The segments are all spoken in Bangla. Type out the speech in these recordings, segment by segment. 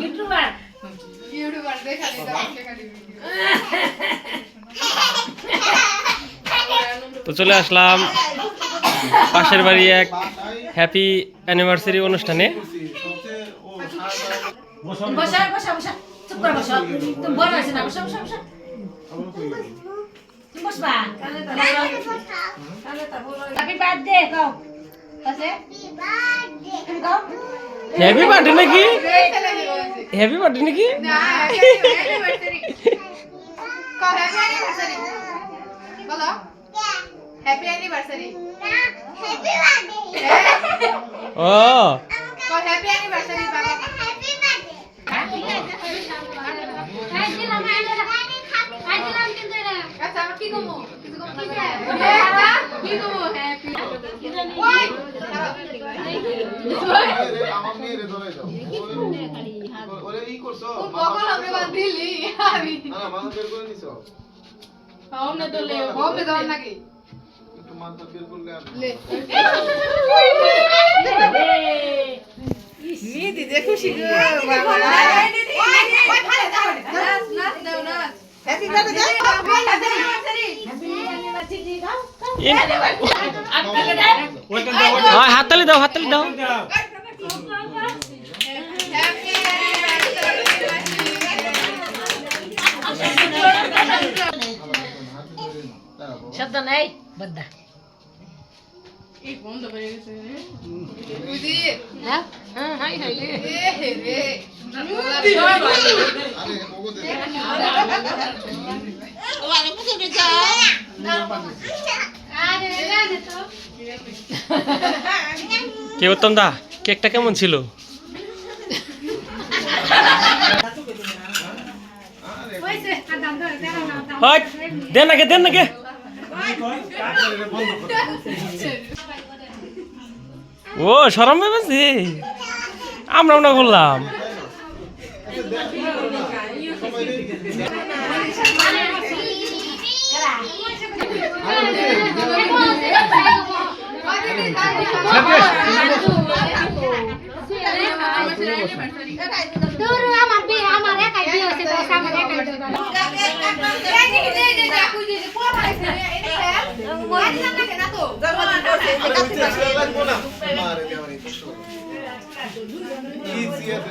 ইউটিউবার। ইউটিউবার দেখা তো চলে আসলাম পাশের বাড়ি এক হ্যাপি অ্যানিভার্সারি অনুষ্ঠানে। বসা বসা বসা। চুপ করে বসা। তুমি বড় হয়েছে না বসা বসা বসা। তুমি বসবা। হ্যাপি বার্থডে কও আছে? হ্যাপি বার্থডে নাকি? হ্যাপি বার্থডে নাকি? না অ্যানিভার্সারি কো হ্যাপি অ্যানিভার্সারি বলো। হ্যাপি অ্যানিভার্সারি ও। কো হ্যাপি অ্যানিভার্সারি বাবা। আই দিলাম কিন্তু এটা আচ্ছা আমরা কি করব কিছু করব কি কি করব হ্যাপি ওই আমার মেয়েরে ধরে দাও ওরে ই করছ বকল হবে বাদ দিলি আমি না না মাথা বের করে নিছো ওমনে তো লে ওমনে দাও নাকি একটু মাথা বের করলে আর লে হয় হাততালি দাও হাততালি দাও শব্দ নাই বদ্দা এই বন্ধ গেছে হ্যাঁ? হ্যাঁ? হাই হাই রে। কে উত্তম দা? কেকটা কেমন ছিল? কেন না হয় দেন দেন নাকি। ও সরম ভেবেছি আমরা মনে করলাম দূর আমার বিয়ে আমার একাই বিয়ে হয়েছে তো আমার একাই লাগবো না মারে দেওয়ানি ইজি আছে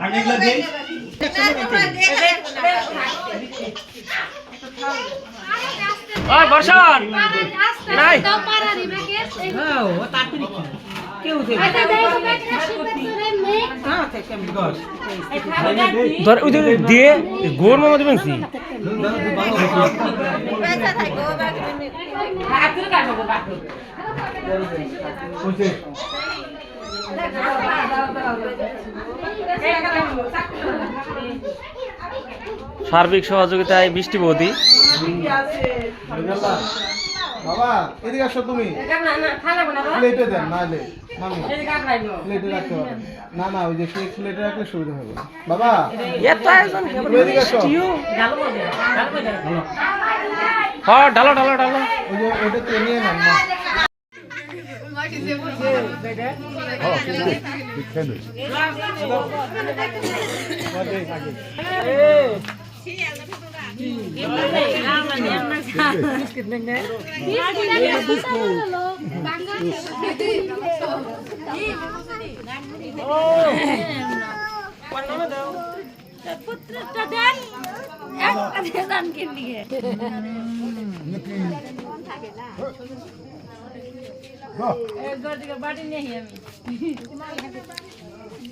আমি এগুলা দেই ওই বর্ষণ নাই। দাও পারা দিবে আচ্ছা শিখবে তোরে মে ধর ওই দিয়ে গোর মামা দেবেন কি? সার্বিক সহযোগিতায় বৃষ্টি বৌদি। বাবা এদিকে আসো তুমি। প্লেটে দেন নাহলে প্লেটে রাখতে পারেন না না ওই যে কেক প্লেটে রাখলে সুবিধা হবে। বাবা এদিকে আসো। হ্যাঁ ডালো ডালো ডালো। ওই যে ওটা তো নিয়ে নেন না প্রত্যেকটা দেন একটা দিয়ে দান কিনিয়ে থাকে না একবার দিকে বাড়ি নেই আমি।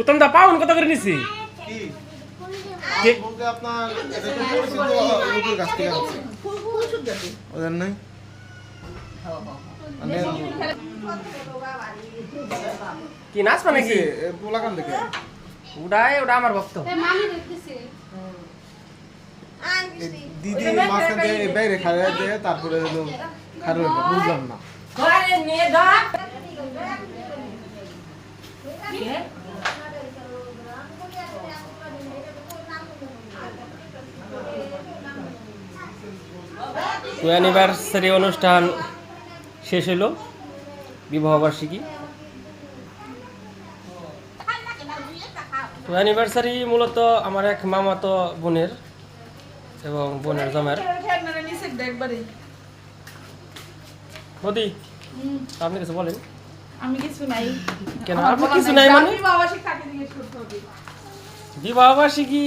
উত্তম দা পাউন কত করে নিছি? কি? নাই? মানে কি নাচ মানে কি? পোলাকান দেখে। উড়াই ওটা আমার ভক্ত। এ মামি দেখতেছে। এই দিদি মাঝখান বাইরে খাড়া দিয়ে তারপরে খাড়া বুঝলাম না। টু অ্যানিভার্সারি অনুষ্ঠান শেষ হলো বিবাহবার্ষিকী। টু অ্যানিভার্সারি মূলত আমার এক মামাতো বোনের এবং বোনের জমের মোদি আপনি কিছু বলেন? আমি কিছু নাই। কেন? আপনি কিছু নাই মানে? বিবাহবার্ষিকী